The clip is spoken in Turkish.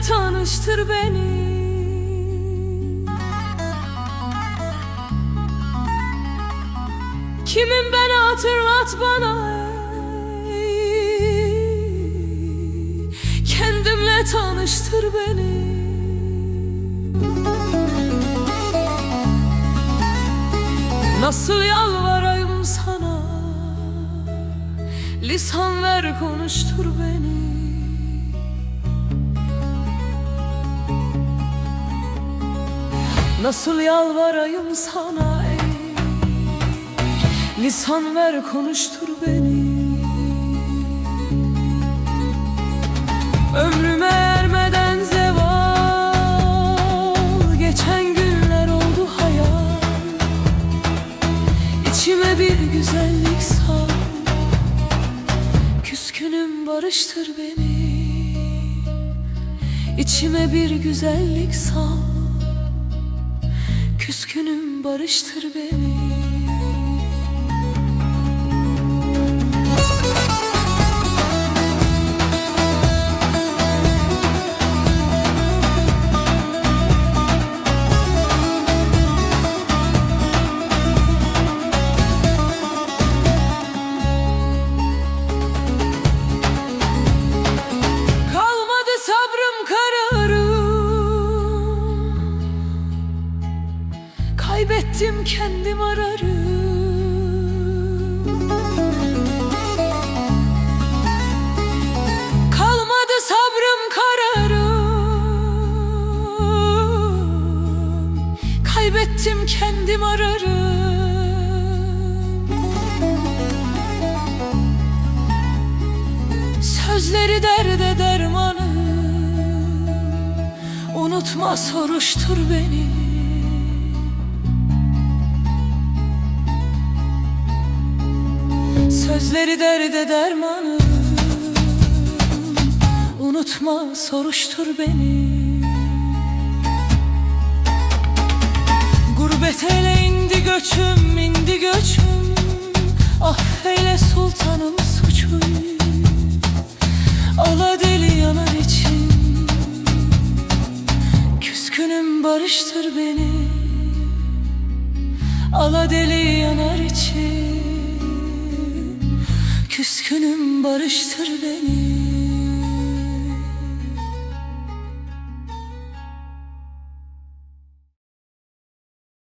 tanıştır beni. Kimim ben hatırlat bana. Kendimle tanıştır beni. Nasıl yalvarayım sana? Lisan ver konuştur beni Nasıl yalvarayım sana ey? Lisan ver konuştur beni. Ömrüme ermeden zeval. Geçen günler oldu hayal. İçime bir güzellik sal. Küskünüm barıştır beni. İçime bir güzellik sal Küskünüm barıştır beni Kaybettim kendim ararım Kalmadı sabrım kararım Kaybettim kendim ararım Sözleri derde dermanı. Unutma soruştur beni Sözleri derde dermanı. Unutma soruştur beni. Gurbet ele indi göçüm indi göçüm. Affeyle sultanım suçu. Ala deli yanar için. Küskünüm barıştır beni. Ala deli yanar için Küskünüm barıştır beni